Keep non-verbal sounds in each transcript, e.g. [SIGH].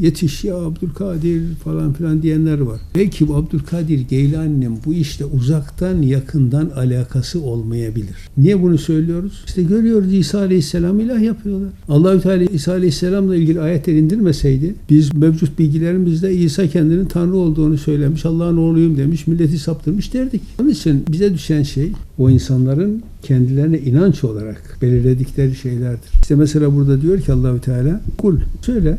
yetiş ya Abdülkadir falan filan diyenler var. Belki bu Abdülkadir Geylani'nin bu işte uzaktan yakından alakası olmayabilir. Niye bunu söylüyoruz? İşte görüyoruz İsa Aleyhisselam ilah yapıyorlar. Allahü Teala İsa Aleyhisselam'la ilgili ayetler indirmeseydi biz mevcut bilgilerimizde İsa kendinin Tanrı olduğunu söylemiş, Allah'ın oğluyum demiş, milleti saptırmış derdik. Onun için bize düşen şey o insanların kendilerine inanç olarak belirledikleri şeylerdir. İşte mesela burada diyor ki Allahü Teala kul söyle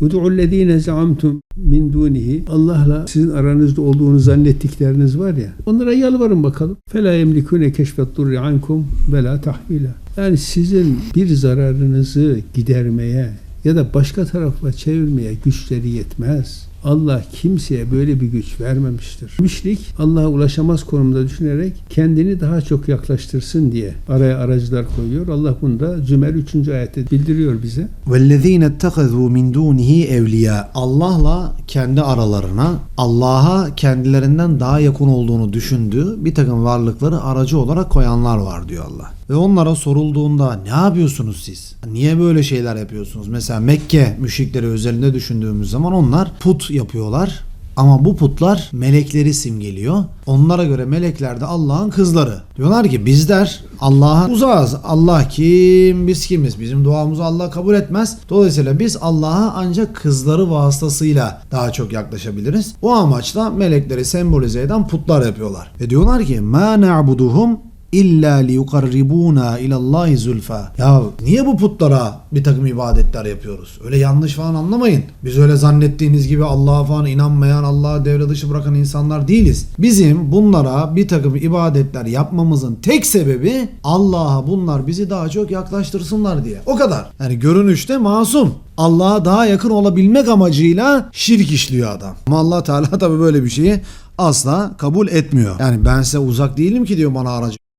Udu'ullezine zaamtum min dunihi Allah'la sizin aranızda olduğunu zannettikleriniz var ya onlara yalvarın bakalım. Fela yemlikune keşfet durri ankum ve la tahvila. Yani sizin bir zararınızı gidermeye ya da başka tarafa çevirmeye güçleri yetmez. Allah kimseye böyle bir güç vermemiştir. Müşrik Allah'a ulaşamaz konumda düşünerek kendini daha çok yaklaştırsın diye araya aracılar koyuyor. Allah bunu da Zümer 3. ayette bildiriyor bize. وَالَّذ۪ينَ اتَّخَذُوا مِنْ دُونِهِ اَوْلِيَا Allah'la kendi aralarına, Allah'a kendilerinden daha yakın olduğunu düşündüğü bir takım varlıkları aracı olarak koyanlar var diyor Allah. Ve onlara sorulduğunda ne yapıyorsunuz siz? Niye böyle şeyler yapıyorsunuz? Mesela Mekke müşrikleri özelinde düşündüğümüz zaman onlar put yapıyorlar. Ama bu putlar melekleri simgeliyor. Onlara göre melekler de Allah'ın kızları. Diyorlar ki bizler Allah'a uzağız. Allah kim, biz kimiz? Bizim duamızı Allah kabul etmez. Dolayısıyla biz Allah'a ancak kızları vasıtasıyla daha çok yaklaşabiliriz. O amaçla melekleri sembolize eden putlar yapıyorlar. Ve diyorlar ki ma na'buduhum illa liyukarribuna ilallahi zulfa. Ya niye bu putlara bir takım ibadetler yapıyoruz? Öyle yanlış falan anlamayın. Biz öyle zannettiğiniz gibi Allah'a falan inanmayan, Allah'ı devre dışı bırakan insanlar değiliz. Bizim bunlara bir takım ibadetler yapmamızın tek sebebi Allah'a bunlar bizi daha çok yaklaştırsınlar diye. O kadar. Yani görünüşte masum. Allah'a daha yakın olabilmek amacıyla şirk işliyor adam. Ama allah Teala tabii böyle bir şeyi asla kabul etmiyor. Yani ben size uzak değilim ki diyor bana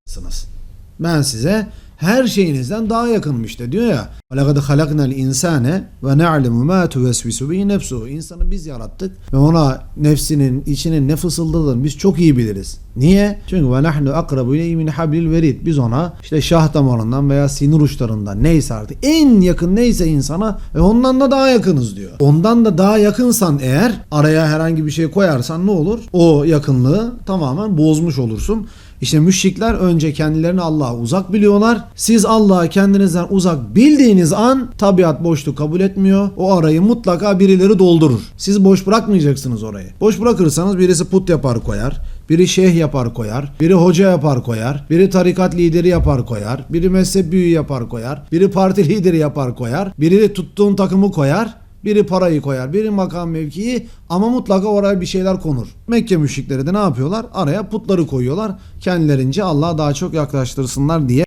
aracısınız. Ben size her şeyinizden daha yakınım işte diyor ya. وَلَقَدْ خَلَقْنَا الْاِنْسَانَ وَنَعْلَمُ مَا تُوَسْوِسُ بِهِ نَفْسُهُ İnsanı biz yarattık ve ona nefsinin içinin ne fısıldadığını biz çok iyi biliriz. Niye? Çünkü وَنَحْنُ أَقْرَبُ اِلَيْهِ مِنْ حَبْلِ الْوَرِيدِ Biz ona işte şah damarından veya sinir uçlarından neyse artık en yakın neyse insana ve ondan da daha yakınız diyor. Ondan da daha yakınsan eğer araya herhangi bir şey koyarsan ne olur? O yakınlığı tamamen bozmuş olursun. İşte müşrikler önce kendilerini Allah'a uzak biliyorlar. Siz Allah'ı kendinizden uzak bildiğiniz an tabiat boşluk kabul etmiyor. O arayı mutlaka birileri doldurur. Siz boş bırakmayacaksınız orayı. Boş bırakırsanız birisi put yapar koyar. Biri şeyh yapar koyar, biri hoca yapar koyar, biri tarikat lideri yapar koyar, biri mezhep büyüğü yapar koyar, biri parti [LAUGHS] lideri yapar koyar, biri tuttuğun takımı koyar, biri parayı koyar, biri makam mevkii ama mutlaka oraya bir şeyler konur. Mekke müşrikleri de ne yapıyorlar? Araya putları koyuyorlar. Kendilerince Allah'a daha çok yaklaştırsınlar diye